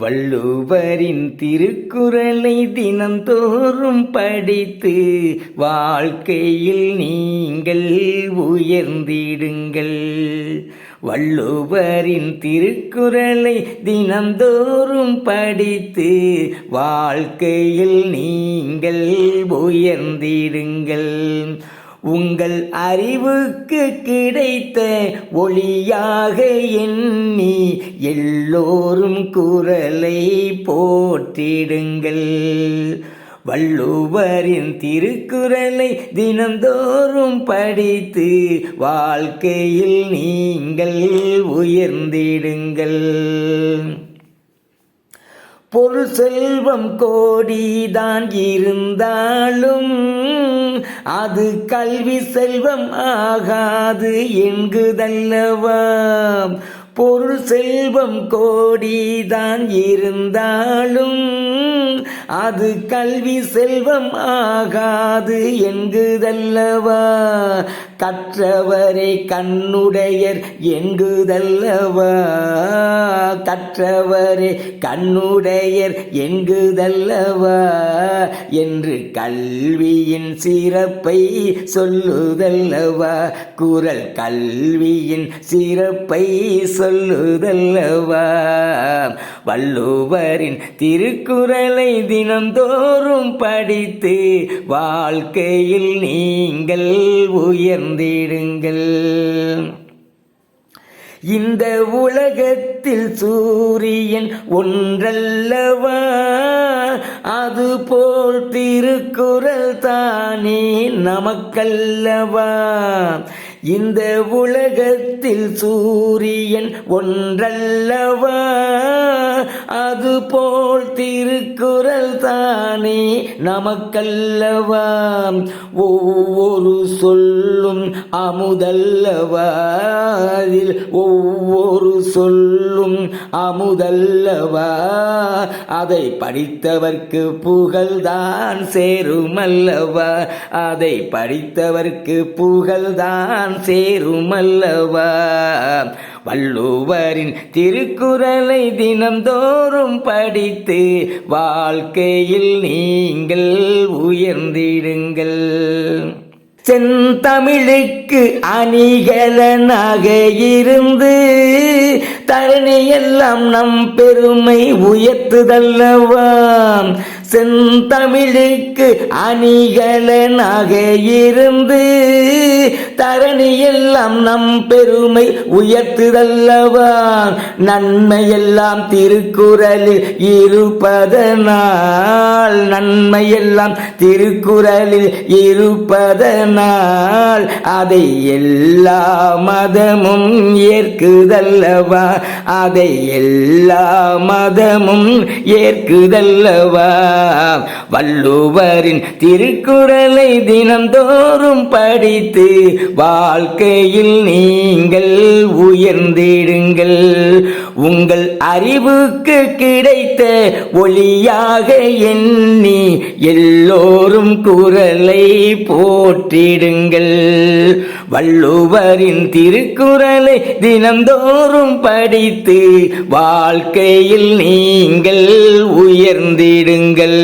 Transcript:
வள்ளுவரின் திருக்குறளை தினந்தோறும் படித்து வாழ்க்கையில் நீங்கள் உயர்ந்திடுங்கள். வள்ளுவரின் திருக்குறளை தினந்தோறும் படித்து வாழ்க்கையில் நீங்கள் உயர்ந்திடுங்கள். உங்கள் அறிவுக்கு கிடைத்த ஒளியாக எண்ணி எல்லோரும் குரலை போற்றிடுங்கள். வள்ளுவரின் திருக்குறளை தினந்தோறும் படித்து வாழ்க்கையில் நீங்கள் உயர்ந்திடுங்கள். பொருள் செல்வம் கோடிதான் இருந்தாலும் அது கல்வி செல்வம் ஆகாது என்குதல்லவா பொருள் செல்வம் கோடிதான் இருந்தாலும் அது கல்வி செல்வம் ஆகாது என்குதல்லவா கற்றவரை கண்ணுடையர் எங்குதல்லவா? கற்றவரே கண்ணுடையர் எங்குதல்லவா? என்று கல்வியின் சிறப்பை சொல்லுதல்லவா? குரல் கல்வியின் சிறப்பை சொல்லுதல்லவா? வள்ளுவரின் திருக்குறளை தினந்தோறும் படித்து வாழ்க்கையில் நீங்கள் உயர்ந்திடுங்கள். இந்த உலகத்தில் சூரியன் ஒன்றல்லவா? அது போல் திருக்குறள் தானே நமக்கல்லவா? இந்த உலகத்தில் சூரியன் ஒன்றல்லவா? அதுபோல் திருக்குறள் தானே நமக்கல்லவா? ஒவ்வொரு சொல்லும் அமுதல்லவா? அதில் ஒவ்வொரு சொல்லும் அமுதல்லவா? அதை படித்தவர்க்கு புகழ்தான் சேருமல்லவா? அதை படித்தவர்க்கு புகழ்தான் சேருமல்லவா? வள்ளுவரின் திருக்குறளை தினந்தோறும் படித்து வாழ்க்கையில் நீங்கள் உயர்ந்திடுங்கள். செந்தமிழுக்கு அணிகலனாக இருந்து தரணியெல்லாம் நம் பெருமை உயர்த்துதல்லவா? செந்தமிழுக்கு அணிகலனாக இருந்து தரணியெல்லாம் நம் பெருமை உயர்த்துதல்லவா? நன்மையெல்லாம் திருக்குறளில் இருப்பதனால் நன்மையெல்லாம் திருக்குறளில் இருப்பதனால் அதை எல்லா மதமும் ஏற்குதல்லவா? அதை எல்லா மதமும் ஏற்குதல்லவா? வள்ளுவரின் திருக்குறளை தினந்தோறும் படித்து வாழ்க்கையில் நீங்க உங்கள் அறிவுக்கு கிடைத்த ஒளியாக எண்ணி எல்லோரும் குரலை போற்றிடுங்கள். வள்ளுவரின் திருக்குறளை தினந்தோறும் படித்து வாழ்க்கையில் நீங்கள் உயர்ந்திடுங்கள்.